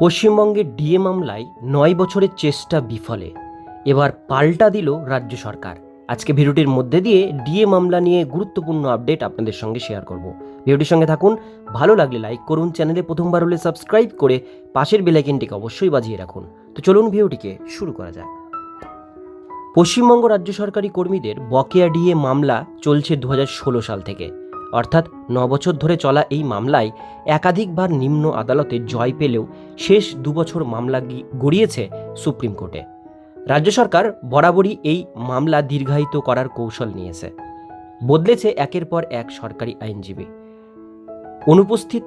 পশ্চিমবঙ্গের ডিএ মামলায় নয় বছরের চেষ্টা বিফলে। এবার পাল্টা দিল রাজ্য সরকার। আজকে ভিডিওটির মধ্যে দিয়ে ডিএ মামলা নিয়ে গুরুত্বপূর্ণ আপডেট আপনাদের সঙ্গে শেয়ার করব। ভিডিওটির সঙ্গে থাকুন, ভালো লাগলে লাইক করুন, চ্যানেলে প্রথমবার হলে সাবস্ক্রাইব করে পাশের বেলাইকেনটিকে অবশ্যই বাজিয়ে রাখুন। তো চলুন ভিডিওটিকে শুরু করা যাক। পশ্চিমবঙ্গ রাজ্য সরকারি কর্মীদের বকেয়া ডিএ মামলা চলছে দু হাজার ষোলো সাল থেকে। অর্থাৎ ন বছর ধরে চলা এই মামলায় একাধিকবার নিম্ন আদালতে জয় পেলেও শেষ দুবছর মামলা গড়িয়েছে সুপ্রিম কোর্টে। রাজ্য সরকার বরাবরই এই মামলা দীর্ঘায়িত করার কৌশল নিয়েছে। বদলেছে একের পর এক সরকারি আইনজীবী। অনুপস্থিত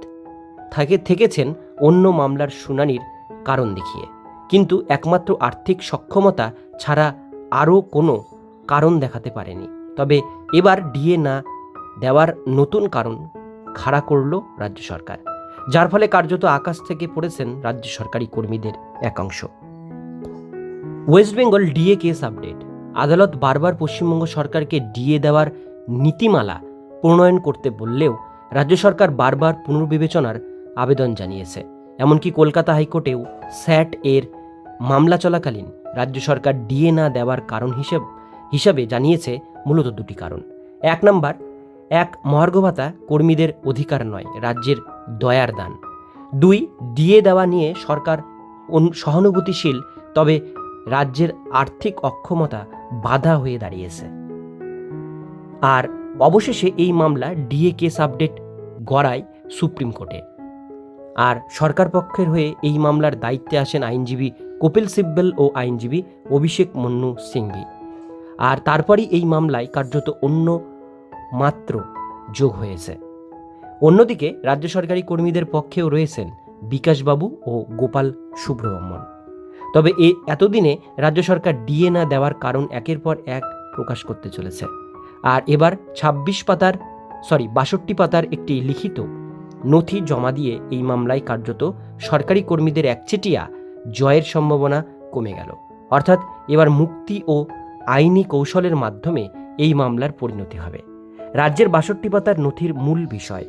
থাকে, থেকেছেন অন্য মামলার শুনানির কারণ দেখিয়ে। কিন্তু একমাত্র আর্থিক সক্ষমতা ছাড়া আরও কোনো কারণ দেখাতে পারেনি। তবে এবার ডিএ না দেওয়ার নতুন কারণ খাড়া করল রাজ্য সরকার, যার ফলে কার্যত আকাশ থেকে পড়েছেন রাজ্য সরকারি কর্মীদের একাংশ। West Bengal DA case update, আদালত বারবার পশ্চিমবঙ্গ সরকারকে ডিএ দেওয়ার নীতিমালা প্রণয়ন করতে বললেও রাজ্য সরকার বারবার পুনর্বিবেচনার আবেদন জানিয়েছে। এমনকি কলকাতা হাইকোর্টেও স্যাট এর মামলা চলাকালীন রাজ্য সরকার ডিএ না দেওয়ার কারণ হিসেব হিসাবে জানিয়েছে মূলত দুটি কারণ। এক নাম্বার এক মহার্ঘ ভাতা কর্মীদের অধিকার নয়, রাজ্যের দয়ার দান। দুই, ডিএ দেওয়া নিয়ে সরকার সহানুভূতিশীল, তবে রাজ্যের আর্থিক অক্ষমতা বাধা হয়ে দাঁড়িয়েছে। আর অবশেষে এই মামলা ডিএ কেস আপডেট গড়ায় সুপ্রিম কোর্টে। আর সরকার পক্ষের হয়ে এই মামলার দায়িত্বে আসেন আইনজীবী কপিল সিব্বল ও আইনজীবী অভিষেক মন্নু সিংভি। আর তারপরই এই মামলায় কার্যত অন্য মাত্র যোগ হয়েছে। অন্যদিকে রাজ্য সরকারি কর্মীদের পক্ষেও রয়েছেন বিকাশবাবু ও গোপাল সুব্রহ্মণ। তবে এ এতদিনে রাজ্য সরকার ডিএ না দেওয়ার কারণ একের পর এক প্রকাশ করতে চলেছে। আর এবার ২৬ পাতার, সরি, বাষট্টি পাতার একটি লিখিত নথি জমা দিয়ে এই মামলায় কার্যত সরকারি কর্মীদের একচেটিয়া জয়ের সম্ভাবনা কমে গেল। অর্থাৎ এবার মুক্তি ও আইনি কৌশলের মাধ্যমে এই মামলার পরিণতি হবে। রাজ্যের বাষট্টি পাতার নথির মূল বিষয়।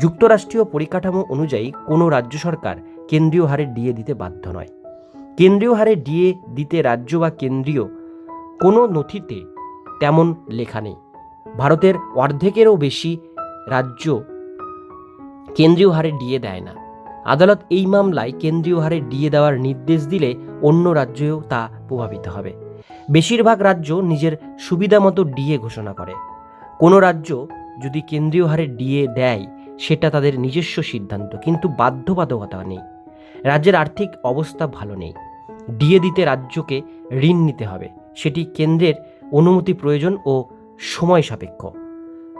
যুক্তরাষ্ট্রীয় পরিকাঠামো অনুযায়ী কোনো রাজ্য সরকার কেন্দ্রীয় হারে ডিএ দিতে বাধ্য নয়। কেন্দ্রীয় হারে ডিএ দিতে রাজ্য বা কেন্দ্রীয় কোনো নথিতে তেমন লেখা নেই। ভারতের অর্ধেকেরও বেশি রাজ্য কেন্দ্রীয় হারে ডিএ দেয় না। আদালত এই মামলায় কেন্দ্রীয় হারে ডিএ দেওয়ার নির্দেশ দিলে অন্য রাজ্যেও তা প্রভাবিত হবে। বেশিরভাগ রাজ্য নিজের সুবিধা মতো ডিএ ঘোষণা করে। কোনো রাজ্য যদি কেন্দ্রীয় হারে ডিএ দেয়, সেটা তাদের নিজস্ব সিদ্ধান্ত, কিন্তু বাধ্যবাধকতা নেই। রাজ্যের আর্থিক অবস্থা ভালো নেই। ডিএ দিতে রাজ্যকে ঋণ নিতে হবে। সেটি কেন্দ্রের অনুমতি প্রয়োজন ও সময় সাপেক্ষ।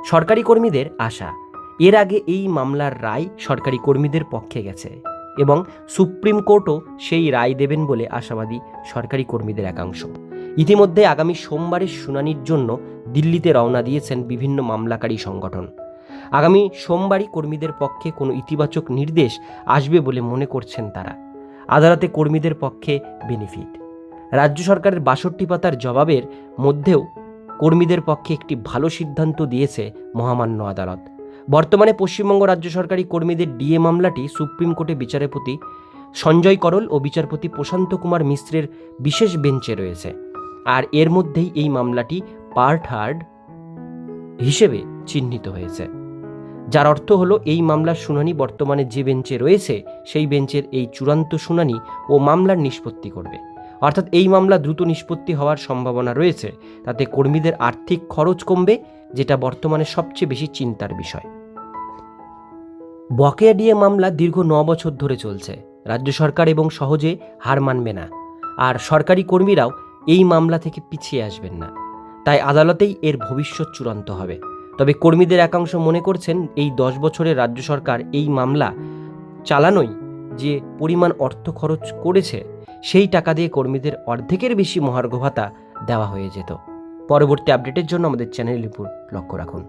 সরকারি কর্মীদের আশা, এর আগে এই মামলার রায় সরকারি কর্মীদের পক্ষে গেছে এবং সুপ্রিম কোর্টও সেই রায় দেবেন বলে আশাবাদী সরকারি কর্মীদের একাংশ। ইতিমধ্যে আগামী সোমবারের শুনানির জন্য দিল্লিতে রওনা দিয়েছেন বিভিন্ন মামলাকারী সংগঠন। আগামী সোমবারই কর্মীদের পক্ষে কোনো ইতিবাচক নির্দেশ আসবে বলে মনে করছেন তারা। আদালতে কর্মীদের পক্ষে বেনিফিট। রাজ্য সরকারের বাষট্টি পাতার জবাবের মধ্যেও কর্মীদের পক্ষে একটি ভালো সিদ্ধান্ত দিয়েছে মহামান্য আদালত। বর্তমানে পশ্চিমবঙ্গ রাজ্য সরকারি কর্মীদের ডিএ মামলাটি সুপ্রিম কোর্টে বিচারপতি সঞ্জয় করল ও বিচারপতি প্রশান্ত কুমার মিশ্রের বিশেষ বেঞ্চে রয়েছে। আর এর মধ্যেই এই মামলাটি পার্ট হার্ড হিসেবে চিহ্নিত হয়েছে। যার অর্থ হলো, এই মামলার শুনানি বর্তমানে যে বেঞ্চে রয়েছে, সেই বেঞ্চের এই চূড়ান্ত শুনানি ও মামলার নিষ্পত্তি করবে। অর্থাৎ এই মামলা দ্রুত নিষ্পত্তি হওয়ার সম্ভাবনা রয়েছে। তাতে কর্মীদের আর্থিক খরচ কমবে, যেটা বর্তমানে সবচেয়ে বেশি চিন্তার বিষয়। বকেয়া ডিএ মামলা দীর্ঘ ন বছর ধরে চলছে। রাজ্য সরকার এবং সহজে হার মানবে না। আর সরকারি কর্মীরাও এই মামলা থেকে পিছিয়ে আসবেন না। তাই আদালতেই এর ভবিষ্যৎ চূড়ান্ত হবে। তবে কর্মীদের একাংশ মনে করছেন, এই দশ বছরের রাজ্য সরকার এই মামলা চালানোই যে পরিমাণ অর্থ খরচ করেছে, সেই টাকা দিয়ে কর্মীদের অর্ধেকের বেশি মহার্ঘ ভাতা দেওয়া হয়ে যেত। পরবর্তী আপডেটের জন্য আমাদের চ্যানেলের উপর লক্ষ্য রাখুন।